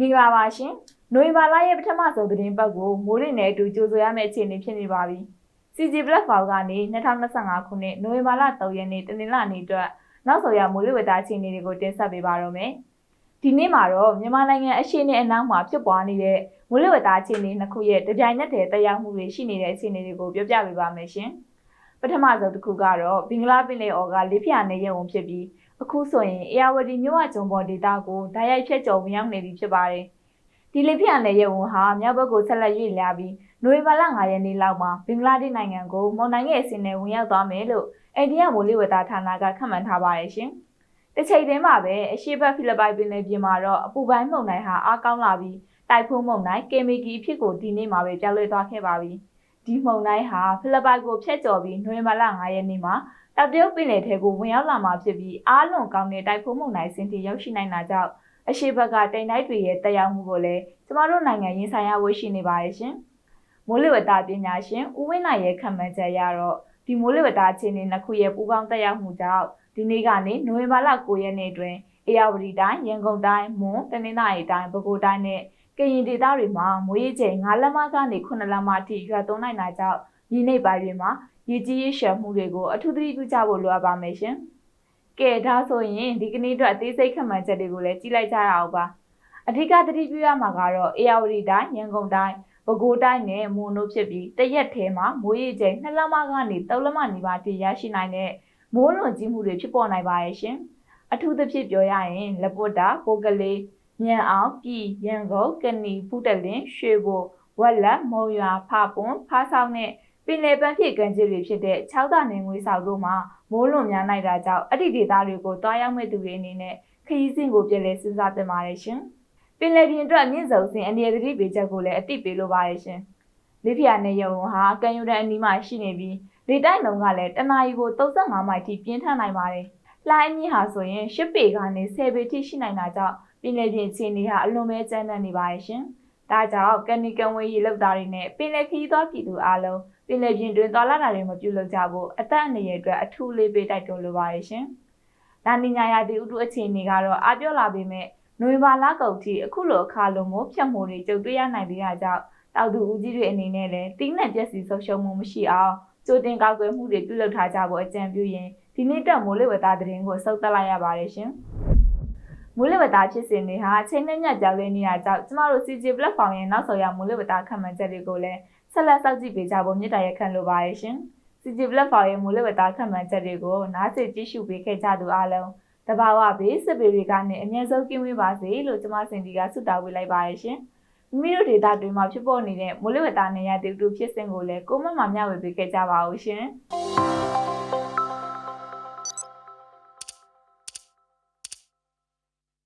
မင်္ဂလာပါရှင်။နိုဝင်ဘာလရဲ့ပထမဆုံးသတင်းပတ်ကိုမိုးရင်းနဲ့အတူကြိုဆိုရမယ့်အခြေအနေဖြစ်နေပါပြီ။ CG Platform ကနေ2025ခုနှစ်နိုဝင်ဘာလ3ရက်နေ့တနင်္လာနေ့အတွက်နောက်ဆုံးရမိုးလေဝသအခြေအနေတွေကိုတင်ဆက်ပေးပါရမယ်။ဒီနေ့မှာတော့မြန်မာနိုင်ငံအရှေ့နဲ့အနောက်မှာဖြစ်ပွားနေတဲ့မိုးလေဝသအခြေအနေနှစ်ခုရဲ့တပြိုင်နက်တည်းတက်ရောက်မှုတွေရှိနေတဲ့အခြေအနေတွေကိုပြောပြပေးပါမယ်ရှင်။ ပထမဆုံးတစ်ခုကတော့ဘင်္ဂလားပင်လယ်အော်ကလေးဖျာနေရုံဖြစ်ပြီးအခုဆိုရင်အေယာဝတီမြို့အကျုံပေါ်ဒေသကိုဓာတ်ရိုက်ဖြတ်ကျော်ဝင်ရောက်နေပြီဖြစ်ပါတယ်။ဒီလေးဖျာနယ်ရုံဟာမြောက်ဘက်ကိုဆက်လက်ရွေ့လျားပြီးနိုဝင်ဘာလ9ရက်နေ့လောက်မှာဘင်္ဂလားဒေ့ရှ်နိုင်ငံကိုမွန်နိုင်ငံရဲ့အစီအစဉ်ဝင်ရောက်သွားမယ်လို့အိန္ဒိယမိုးလေဝသဌာနကခန့်မှန်းထားပါတယ်ရှင်။တစ်ချိန်တည်းမှာပဲအရှေ့ဘက်ဖိလစ်ပိုင်ပင်လယ်ပြင်မှာတော့အပူပိုင်းမုန်တိုင်းဟာအားကောင်းလာပြီးတိုက်ဖုန်းမုန်တိုင်းကေမီကီအဖြစ်ကိုဒီနေ့မှာပဲပြောင်းလဲသွားခဲ့ပါပြီ။ ဒီမုန်တိုင်းဟာဖိလစ်ပိုင်ကိုဖျက်ကျော်ပြီးနိုဝင်ဘာလ9ရက်နေ့မှာတောက်တရုတ်ပင်လယ်ထဲကိုဝင်ရောက်လာမှာဖြစ်ပြီးအားလွန်ကောင်းတဲ့တိုက်ဖုန်းမုန်တိုင်းစင်တီရောက်ရှိနိုင်တာကြောင့်အရှိဘက်ကတိမ်တိုက်တွေရဲ့တက်ရောက်မှုကိုလည်းကျမတို့နိုင်ငံရင်ဆိုင်ရဝရှိနေပါတယ်ရှင်။မိုးလေဝသပညာရှင်ဦးဝင်းနိုင်ရဲ့ခံမှန်းချက်ရတော့ဒီမိုးလေဝသအခြေအနေနှစ်ခုရဲ့ပူးပေါင်းတက်ရောက်မှုကြောင့်ဒီနေ့ကနေနိုဝင်ဘာလ9ရက်နေ့တွင်အေရဝတီတိုင်းရန်ကုန်တိုင်းမွန်တနင်္သာရီတိုင်းပဲခူးတိုင်းနဲ့ ကရင်ဒေသတွေမှာမိုးရေချိန်9လက်မကနေ9လက်မအထိရွာသွန်းနိုင်တာကြောင့်ဒီနေ့ပိုင်းတွေမှာရေကြီးရေရှမ်းမှုတွေကိုအထူးသတိပြုကြဖို့လိုအပ်ပါမယ်ရှင်။ကဲဒါဆိုရင်ဒီကနေ့အတွက်အသေးစိတ်ခန့်မှန်းချက်တွေကိုလည်းကြည့်လိုက်ကြရအောင်ပါ။အဓိကသတိပြုရမှာကတော့အေရဝတီတိုင်းရန်ကုန်တိုင်းပဲခူးတိုင်းနဲ့မွန်တို့ဖြစ်ပြီးတရက်ထဲမှာမိုးရေချိန်2လက်မကနေ3လက်မနီးပါးထိရရှိနိုင်တဲ့မိုးလွန်ကြီးမှုတွေဖြစ်ပေါ်နိုင်ပါရဲ့ရှင်။အထူးသဖြင့်ပြောရရင်လက်ပွတ်တာပိုကလေး မြန်အောင်ပြည်ရန်ကုန်ကနီဖူးတလင်းရွှေဘိုဝက်လက်မုံရွာဖပွန်ဖားဆောင်နဲ့ပင်လယ်ပန်းဖြည့်ကန်ကြီးတွေဖြစ်တဲ့6တာနေငွေဆောက်တို့မှာမိုးလွန်များနိုင်တာကြောင့်အဲ့ဒီဒေသတွေကိုတွားရောက်မဲ့သူတွေအနေနဲ့ခရီးစဉ်ကိုပြည်လဲစဉ်းစားသင့်ပါတယ်ရှင်။ပင်လယ်ပြင်အတွက်မြင့်စုံစဉ်အနေသတိပေးချက်ကိုလည်းအသိပေးလိုပါတယ်ရှင်။လေးဖျာနယ်ရုံဟာကံယူတဲ့အနီးမှာရှိနေပြီးလေတိုက်လုံးကလည်းတနအီကို35မိုင်ထိပြင်းထန်နိုင်ပါတယ်။လှိုင်းမြင့်ဟာဆိုရင်10ပေကနေ10ပေထိရှိနိုင်တာကြောင့် ပင်လယ်ပြင်အခြေအနေဟာအလွန်ပဲကျန်းတဲ့နေပါရဲ့ရှင်။ဒါကြောင့်ကန်နီကန်ဝေးရေလောက်သားတွေနဲ့ပင်လယ်ခရီးသွားပြည်သူအားလုံးပင်လယ်ပြင်တွင်သွားလာတာတွေမပြုလုပ်ကြဖို့အသက်အန္တရာယ်အတွက်အထူးလေးပေးတိုက်တွန်းလိုပါတယ်ရှင်။ဒါနီညာယာတီဥတုအခြေအနေကတော့အပြော့လာပေမဲ့နိုဝင်ဘာလကုန်ထိအခုလိုအခါလုံးမို့ဖြတ်မှုတွေကြုံတွေ့ရနိုင်သေးတာကြောင့်တောက်သူဦးကြီးတွေအနေနဲ့လည်းတင်းနဲ့ပြက်စီဆုံးရှုံးမှုမရှိအောင်ကြိုတင်ကောက်ွယ်မှုတွေပြုလုပ်ထားကြဖို့အကြံပြုရင်းဒီနေ့တက်မိုးလေဝသသတင်းကိုစုပ်သက်လိုက်ရပါတယ်ရှင်။ မိုးလေဝသဖြစ်စဉ်တွေဟာချိန်နဲ့ညပြောင်းလဲနေတာကြောင့်ကျမတို့ CJ platform ရဲ့နောက်ဆုံးရမိုးလေဝသခံမှန်းချက်တွေကိုလည်းဆက်လက်စောင့်ကြည့်ပေးကြဖို့မြစ်တာရက်ခံလိုပါရဲ့ရှင်။ CG platform ရဲ့မိုးလေဝသခံမှန်းချက်တွေကိုနားဆင်ကြည့်ရှုပေးခဲ့ကြသူအားလုံးတဘာဝဘေးစစ်ပေတွေကနေအမြဲဆုံးကင်းဝေးပါစေလို့ကျမစင်ဒီကဆုတောင်းပေးလိုက်ပါရဲ့ရှင်။မိမိတို့ဒေတာတွေမှာဖြစ်ပေါ်နေတဲ့မိုးလေဝသနေရတူတူဖြစ်စဉ်ကိုလည်းကိုမမမျှဝေပေးခဲ့ကြပါဦးရှင်။